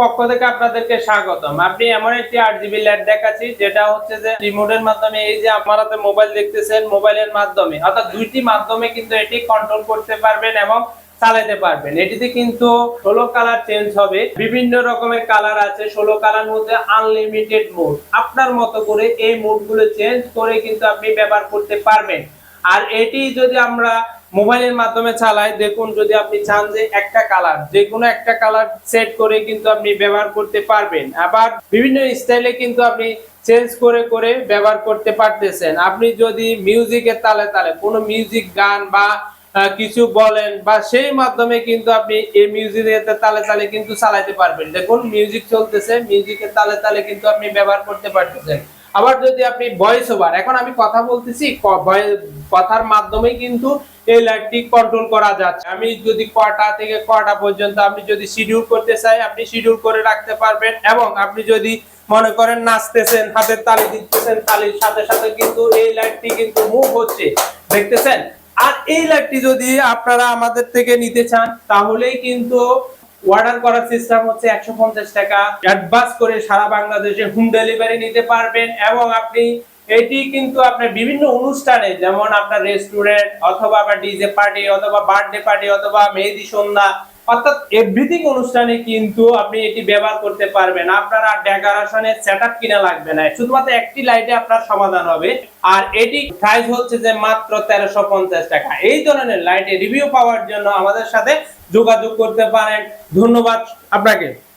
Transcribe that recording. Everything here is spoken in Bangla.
পক্ষ থেকে আপনাদেরকে স্বাগতম। আপনি এমন একটি আট জিবি দেখাচ্ছি, যেটা হচ্ছে যে রিমোটের মাধ্যমে এই যে মোবাইল দেখতেছেন, মোবাইলের মাধ্যমে, অর্থাৎ মাধ্যমে কিন্তু এটি কন্ট্রোল করতে পারবেন এবং চালাতে পারবেন। এটিতে কিন্তু ষোলো কালার চেঞ্জ হবে, বিভিন্ন রকমের কালার আছে, ষোলো কালার মধ্যে আনলিমিটেড মোড আপনার মতো করে এই মোডগুলো চেঞ্জ করে কিন্তু আপনি ব্যবহার করতে পারবেন। আর এটি যদি আমরা মোবাইলের মাধ্যমে চালাই দেখুন, যদি আপনি চান যে একটা কালার যে কোনো একটা কালার সেট করে কিন্তু আপনি ব্যবহার করতে পারবেন। আবার বিভিন্ন স্টাইলে কিন্তু আপনি চেঞ্জ করে করে ব্যবহার করতে পারতেছেন। আপনি যদি মিউজিকের তালে তালে কোনো মিউজিক গান বা কিছু বলেন বা সেই মাধ্যমে কিন্তু আপনি এই মিউজিকের তালে তালে কিন্তু চালাতে পারবেন। দেখুন মিউজিক চলতেছে মিউজিকের তালে তালে কিন্তু আপনি ব্যবহার করতে পারতেছেন। আবার যদি আপনি ভয়েস ওভার এখন আমি কথা বলতেছি কথার মাধ্যমে কিন্তু এই লাইটটি কন্ট্রোল করা যাচ্ছে। আমি যদি কটা থেকে কটা পর্যন্ত আপনি যদি শিডিউল করতে চাই, আপনি শিডিউল করে রাখতে পারবেন এবং আপনি যদি মনে করেন নাচতেছেন, হাতের তালি দিতেছেন, তালির সাথে সাথে কিন্তু এই লাইটটি কিন্তু মুভ হচ্ছে। দেখতেছেন? আর এই লাইটটি যদি আপনারা আমাদের থেকে নিতে চান, তাহলেই কিন্তু অর্ডার করার সিস্টেম হচ্ছে একশো পঞ্চাশ টাকা। অ্যাডভান্স করে সারা বাংলাদেশে হোম ডেলিভারি নিতে পারবেন এবং আপনি এটি কিন্তু আপনার বিভিন্ন অনুষ্ঠানে, যেমন আপনার রেস্টুরেন্ট অথবা আপনার ডিজে পার্টি অথবা বার্থডে পার্টি অথবা মেহেদি সন্ধ্যা, অর্থাৎ এভরিথিং অনুষ্ঠানে কিন্তু আপনি এটি ব্যবহার করতে পারবেন। আপনার আর ডেকোরেশনের সেটআপ কিনা লাগবে না। শুধুমাত্র একটি লাইটে আপনার সমাধান হবে। আর এটি প্রাইস হচ্ছে যে মাত্র তেরোশো পঞ্চাশ টাকা। এই ধরনের লাইটে রিভিউ পাওয়ার জন্য আমাদের সাথে যোগাযোগ করতে পারেন। ধন্যবাদ আপনাকে।